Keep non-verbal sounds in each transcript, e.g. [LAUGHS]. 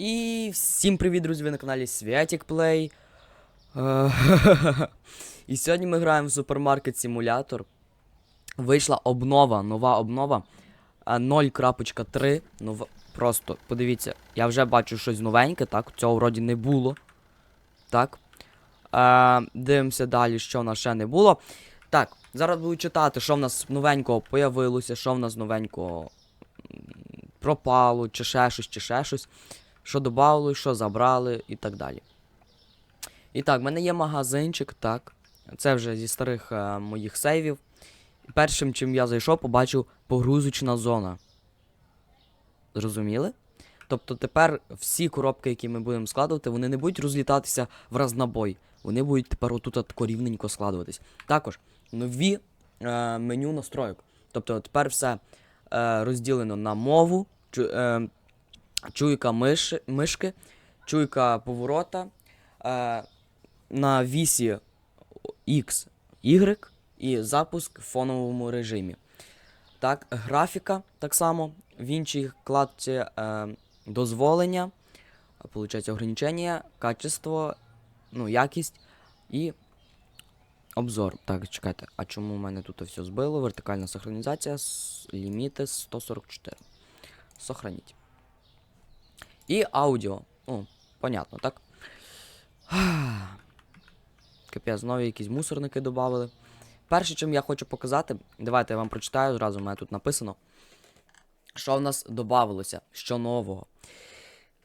І всім привіт, друзі! Ви на каналі Святік Плей. [LAUGHS] І сьогодні ми граємо в супермаркет Симулятор. Вийшла обнова, нова обнова. е, 0.3. Нова... Просто подивіться, я вже бачу щось новеньке, так? Цього вроді не було. Так. Е, дивимося далі, що в нас ще не було. Так, зараз буду читати, що в нас новенького появилося, що в нас новенького пропало, чи ще щось, чи ще щось. Що додали, що забрали і так далі. І так, в мене є магазинчик, так. Це вже зі старих е, моїх сейвів. Першим, чим я зайшов, побачив погрузочна зона. Зрозуміли? Тобто тепер всі коробки, які ми будемо складувати, вони не будуть розлітатися в разнобой. Вони будуть тепер отут тако рівненько складуватись. Також нові е, меню настройок. Тобто тепер все е, розділено на мову, чу, е, чуйка миші, мишки, чуйка поворота, е, на вісі X, Y і запуск в фоновому режимі. Так, графіка так само. В іншій кладці е, дозволення, получається ограничення, качество, ну, якість і обзор. Так, чекайте, а чому в мене тут все збило? Вертикальна синхронізація, ліміти 144. Сохраніть. І аудіо. Ну, понятно, так? [SIGHS] Капець, знову якісь мусорники додали. Перше, чим я хочу показати, давайте я вам прочитаю, зразу в мене тут написано. Що в нас додавалося? Що нового?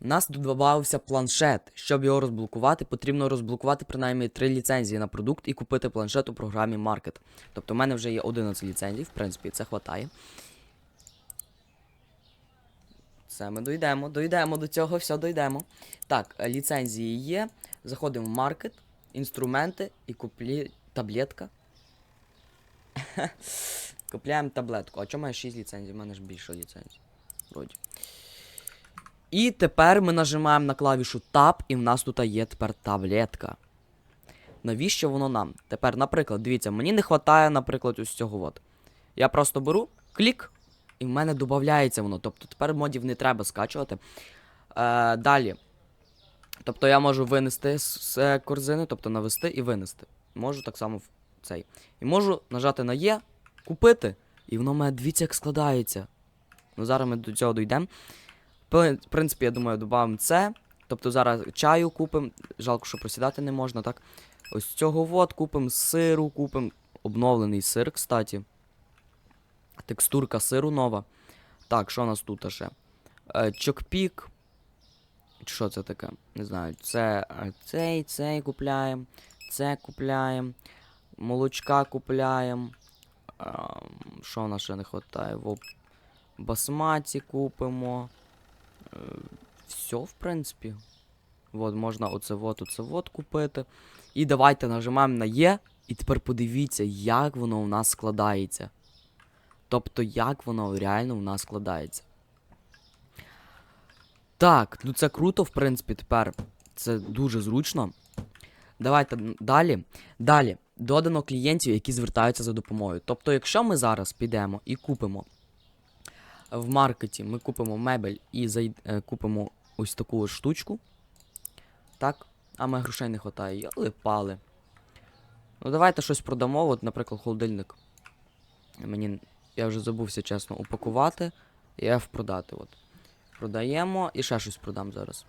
У нас додавався планшет. Щоб його розблокувати, потрібно розблокувати принаймні 3 ліцензії на продукт і купити планшет у програмі Market. Тобто в мене вже є 11 ліцензій, в принципі, це хватає. Це ми дойдемо, дойдемо до цього, все дойдемо. Так, е, ліцензії є. Заходимо в маркет, інструменти і куплі... таблетка. [LAUGHS] Купляємо таблетку. А чому має 6 ліцензій? У мене ж більше ліцензій. Вроді. І тепер ми нажимаємо на клавішу Tab, і в нас тут є тепер таблетка. Навіщо воно нам? Тепер, наприклад, дивіться, мені не вистачає, наприклад, ось цього от. Я просто беру, клік, і в мене додається воно. Тобто тепер модів не треба скачувати. Е, далі. Тобто я можу винести з, з корзини, тобто навести і винести. Можу так само в цей. І можу нажати на Є, купити, і воно мене дивіться, як складається. Ну зараз ми до цього дійдемо. В принципі, я думаю, додамо це. Тобто зараз чаю купимо. Жалко, що просідати не можна, так? Ось цього вот купимо сиру, купимо. Обновлений сир, кстати. Текстурка сиру нова. Так, що у нас тут ще? Е, Чокпік. Що це таке? Не знаю. Це е, цей, цей купляємо. Це купляємо. Молочка купляємо. Ем, Що у нас ще не вистачає? Басматі купимо. Е, Все, в принципі. От, можна оце вот, оце вот купити. І давайте нажимаємо на Є. І тепер подивіться, як воно у нас складається. Тобто, як воно реально у нас складається. Так, ну це круто, в принципі, тепер. Це дуже зручно. Давайте далі. Далі. Додано клієнтів, які звертаються за допомогою. Тобто, якщо ми зараз підемо і купимо в маркеті, ми купимо мебель і зай... е, купимо ось таку ось штучку. Так, а ми грошей не вистачає. Йоли пали. Ну давайте щось продамо, от, наприклад, холодильник. Мені. Я вже забувся чесно упакувати і F продати. От. Продаємо і ще щось продам зараз.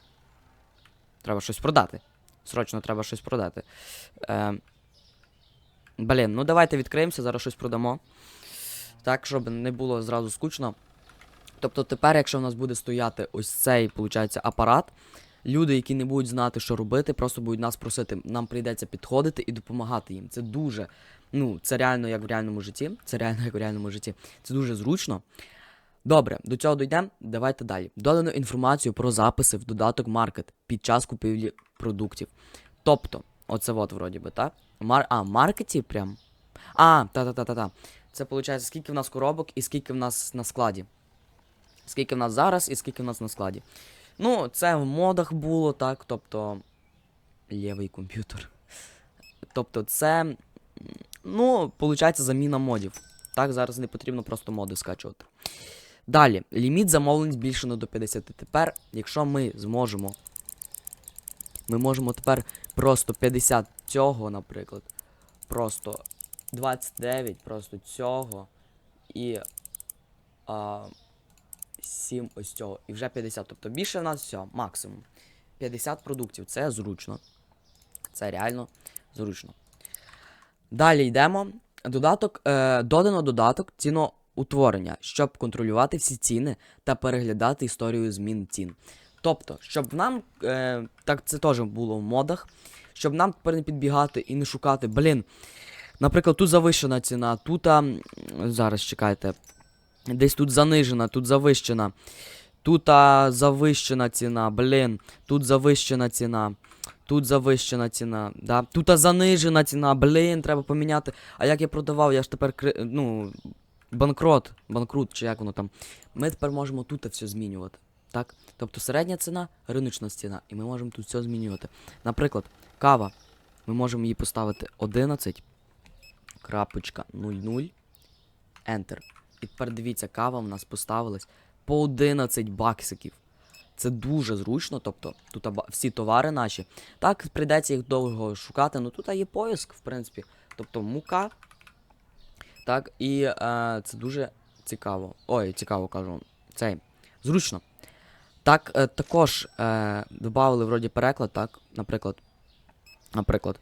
Треба щось продати. Срочно треба щось продати. Е, блін, ну давайте відкриємося, зараз щось продамо. Так, щоб не було зразу скучно. Тобто тепер, якщо в нас буде стояти ось цей, виходить, апарат, люди, які не будуть знати, що робити, просто будуть нас просити, нам прийдеться підходити і допомагати їм. Це дуже, ну, це реально як в реальному житті. Це реально як в реальному житті. Це дуже зручно. Добре, до цього дійдемо. Давайте далі. Додано інформацію про записи в додаток Market під час купівлі продуктів. Тобто, оце от вроді би, так? Мар... А, маркеті прям. А, та-та-та-та-та. Це виходить, скільки в нас коробок і скільки в нас на складі. Скільки в нас зараз і скільки в нас на складі. Ну, це в модах було, так, тобто. Лівий комп'ютер. Тобто, це. Ну, виходить, заміна модів. Так, зараз не потрібно просто моди скачувати. Далі, ліміт замовлень збільшено до 50. Тепер, якщо ми зможемо. Ми можемо тепер просто 50 цього, наприклад. Просто 29 просто цього. І. А, 7 ось цього. І вже 50. Тобто більше в нас все, максимум. 50 продуктів. Це зручно. Це реально зручно. Далі йдемо. Додаток, е, додано додаток ціноутворення, щоб контролювати всі ціни та переглядати історію змін цін. Тобто, щоб нам, е, так це теж було в модах, щоб нам тепер не підбігати і не шукати, блін. Наприклад, тут завищена ціна, тут. А, зараз чекайте. Десь тут занижена, тут завищена. Тут а, завищена ціна, блін. Тут завищена ціна. Тут завищена ціна. Да? Тут а, занижена ціна, блін, треба поміняти. А як я продавав, я ж тепер ну, банкрот, банкрут, чи як воно там. Ми тепер можемо тут все змінювати. Так? Тобто середня ціна, риночна ціна. І ми можемо тут все змінювати. Наприклад, кава. Ми можемо її поставити 11. Крапочка 00. Enter. І тепер дивіться, кава в нас поставилась по 11 баксиків. Це дуже зручно, тобто тут всі товари наші. Так, прийдеться їх довго шукати. Ну тут є поиск, в принципі. Тобто мука. Так, і е, це дуже цікаво. Ой, цікаво кажу. Цей. Зручно. Так, е, також е, додали вроді переклад, так, наприклад. Наприклад,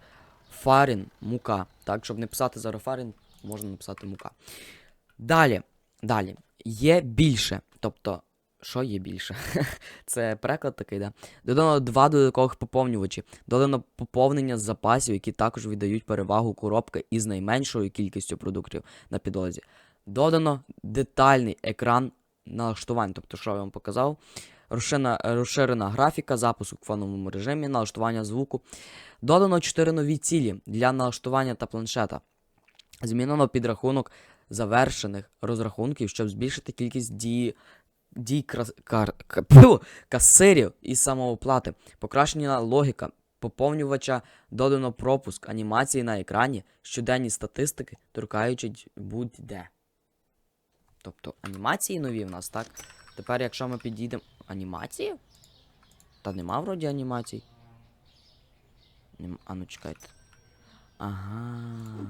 фарін, мука. Так, щоб не писати зараз фарін, можна написати мука. Далі, далі. Є більше. Тобто, що є більше? [LAUGHS] Це переклад такий, да? Додано два додаткових поповнювачі. Додано поповнення з запасів, які також віддають перевагу коробки із найменшою кількістю продуктів на підлозі. Додано детальний екран налаштувань, тобто, що я вам показав. Розширена, розширена графіка, запуск у фоновому режимі, налаштування звуку. Додано 4 нові цілі для налаштування та планшета. Змінено підрахунок завершених розрахунків, щоб збільшити кількість дій, дій крас, кар, ка- [LAUGHS] касирів і самооплати. Покращена логіка поповнювача, додано пропуск анімації на екрані, щоденні статистики, торкаючись будь-де. Тобто анімації нові в нас, так? Тепер, якщо ми підійдемо. Анімації? Та нема вроді анімацій. Нем... А ну чекайте. Ага.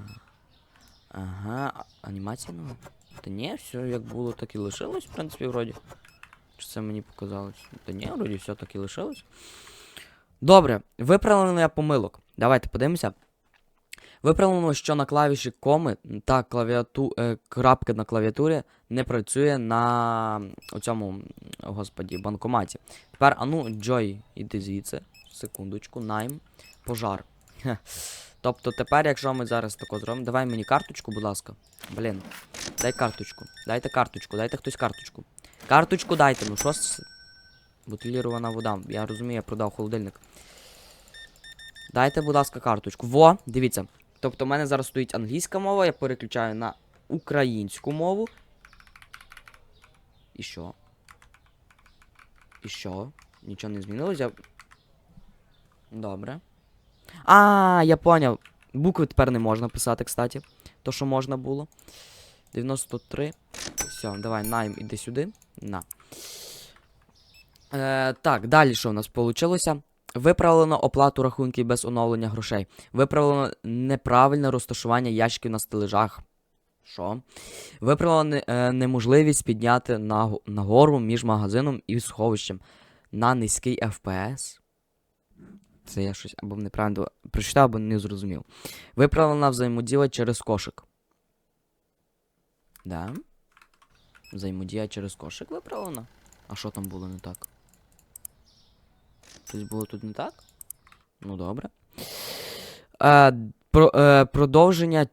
Ага, анімація нова. Та ні, все як було, так і лишилось, в принципі, вроді. Чи це мені показалось? Та ні, вроді все так і лишилось. Добре, виправлення помилок. Давайте подивимося. Виправлено, що на клавіші коми та клавіату... е, крапки на клавіатурі не працює на цьому, господі, банкоматі. Тепер, ану, Джой, іди звідси. Секундочку, найм, пожар. Тобто тепер, якщо ми зараз тако зробимо, давай мені карточку, будь ласка. Блін, дай карточку. Дайте карточку, дайте хтось карточку. Карточку дайте, ну що з... Бутилірована вода. Я розумію, я продав холодильник. Дайте, будь ласка, карточку. Во, дивіться. Тобто, в мене зараз стоїть англійська мова, я переключаю на українську мову. І що? І що? Нічого не змінилось? Я... Добре. А, я поняв. Букви тепер не можна писати, кстати. То, що можна було. 93. Все, давай, найм, іди сюди. На. Е, так, далі що у нас вийшло? Виправлено оплату рахунків без оновлення грошей. Виправлено неправильне розташування ящиків на стележах. Що? Виправлено е, неможливість підняти нагору між магазином і сховищем на низький FPS. Це я щось або неправильно прочитав, або не зрозумів. Виправлена взаємодія через кошик. Да. Взаємодія через кошик виправлена. А що там було не так? Щось було тут не так? Ну добре. Е, про, е, продовження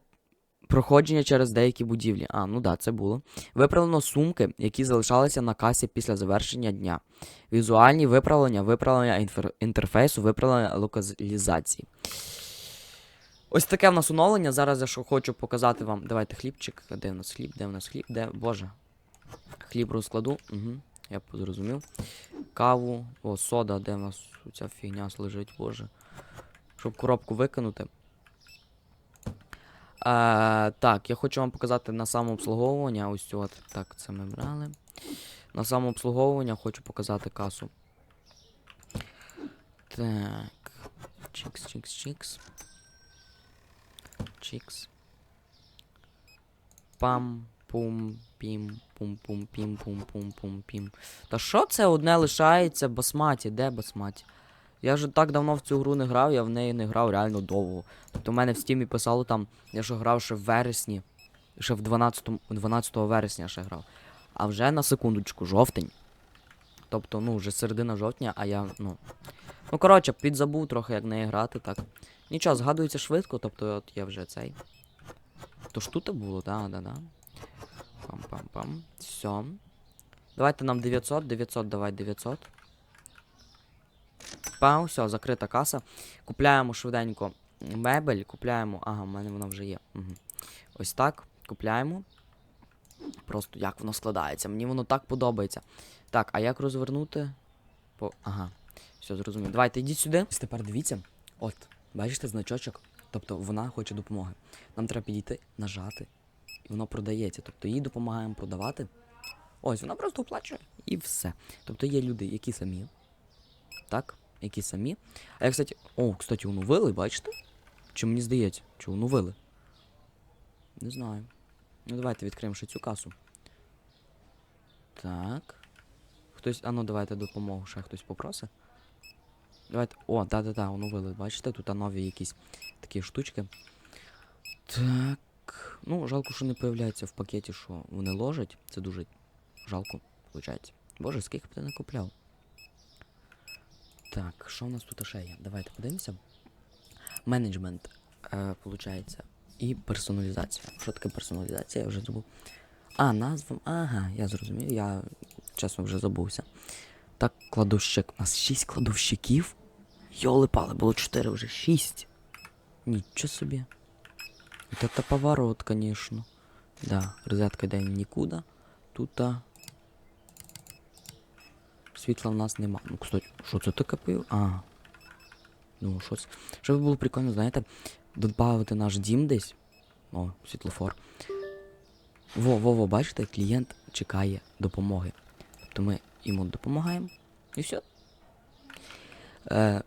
проходження через деякі будівлі. А, ну да, це було. Виправлено сумки, які залишалися на касі після завершення дня. Візуальні виправлення, виправлення інтерфейсу, виправлення локалізації. Ось таке в нас оновлення. Зараз я що хочу показати вам. Давайте хлібчик. Де в нас хліб? Де в нас хліб? Де? Боже. Хліб розкладу. Угу. Я зрозумів. Каву. О, сода, де в нас ця фігня лежить, боже. Щоб коробку викинути. Е, так, я хочу вам показати на самообслуговування. Ось от. Так, це ми брали. На самообслуговування хочу показати касу. Так. Чікс, чікс, чікс. Чікс. Пам, пум, пім, пум, пум, пім, пум, пум, пум, пім. Та що це одне лишається басматі? Де басматі? Я вже так давно в цю гру не грав, я в неї не грав реально довго. Тобто в мене в стімі писало там, я ж грав ще в вересні. Ще в 12, 12 вересня ще грав. А вже на секундочку, жовтень. Тобто, ну, вже середина жовтня, а я, ну. Ну, коротше, підзабув трохи, як в неї грати, так. Нічого, згадується швидко, тобто от я вже цей. То ж тут було, да, да, да. Пам-пам-пам. Все. Давайте нам 900, 900, давай 900. Пау, все, закрита каса. Купляємо швиденько мебель, купляємо. Ага, в мене вона вже є. Угу. Ось так. Купляємо. Просто як воно складається. Мені воно так подобається. Так, а як розвернути? По... Ага. Все, зрозумів. Давайте йдіть сюди. Тепер дивіться. От, бачите значочок? Тобто вона хоче допомоги. Нам треба підійти, нажати, і воно продається. Тобто їй допомагаємо продавати. Ось, вона просто оплачує. І все. Тобто є люди, які самі. Так, які самі. А я, кстати. О, кстати, оновили, бачите? Чи мені здається? Чи оновили? Не знаю. Ну давайте відкриємо ще цю касу. Так. Хтось. А ну давайте допомогу, ще хтось попросить. Давайте. О, да-да-да, оновили. Бачите, тут нові якісь такі штучки. Так. Ну, жалко, що не появляється в пакеті, що вони ложать. Це дуже жалко, виходить. Боже, скільки б ти не купляв. Так, що у нас тут ще є? Давайте подивимося. Менеджмент, е, получається. І персоналізація. Що таке персоналізація? Я вже забув. А, назва. Ага, я зрозумів, я чесно вже забувся. Так, кладовщик. У нас 6 кладовщиків. Йоли пали, було 4, вже 6. Нічого собі. Вот это поворот, конечно. Да, розетка йде нікуди. Тут. а, Світла в нас нема. Ну, кстати, що це таке пив? А. Ну, що це? Щоб було прикольно, знаєте, додати наш дім десь. О, світлофор. Во, во, во, бачите, клієнт чекає допомоги. Тобто ми йому допомагаємо. І все. Е,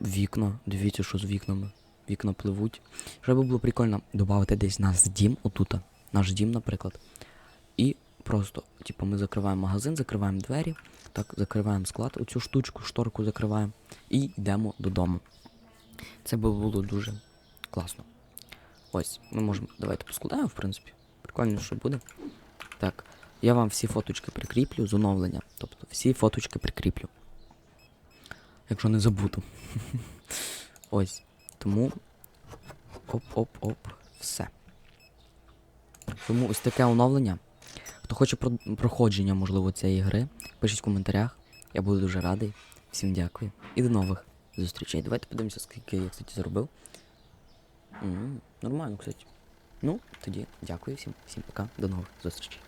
вікна. Дивіться, що з вікнами. Вікна пливуть. Щоб було прикольно додати десь наш дім, отут. Наш дім, наприклад. Просто, типу, ми закриваємо магазин, закриваємо двері, так, закриваємо склад, оцю штучку, шторку закриваємо і йдемо додому. Це би було дуже класно. Ось, ми можемо. Давайте поскладаємо, в принципі. Прикольно, що буде. Так, я вам всі фоточки прикріплю з оновлення. Тобто всі фоточки прикріплю. Якщо не забуду. [LAUGHS] Ось. Тому. Оп-оп-оп. Все. Тому ось таке оновлення. Хто хоче про- проходження, можливо, цієї гри, пишіть в коментарях. Я буду дуже радий. Всім дякую. І до нових зустрічей. Давайте подивимося, скільки я, кстати, заробив. М, Нормально, кстати. Ну, тоді дякую всім, всім пока, до нових зустрічей.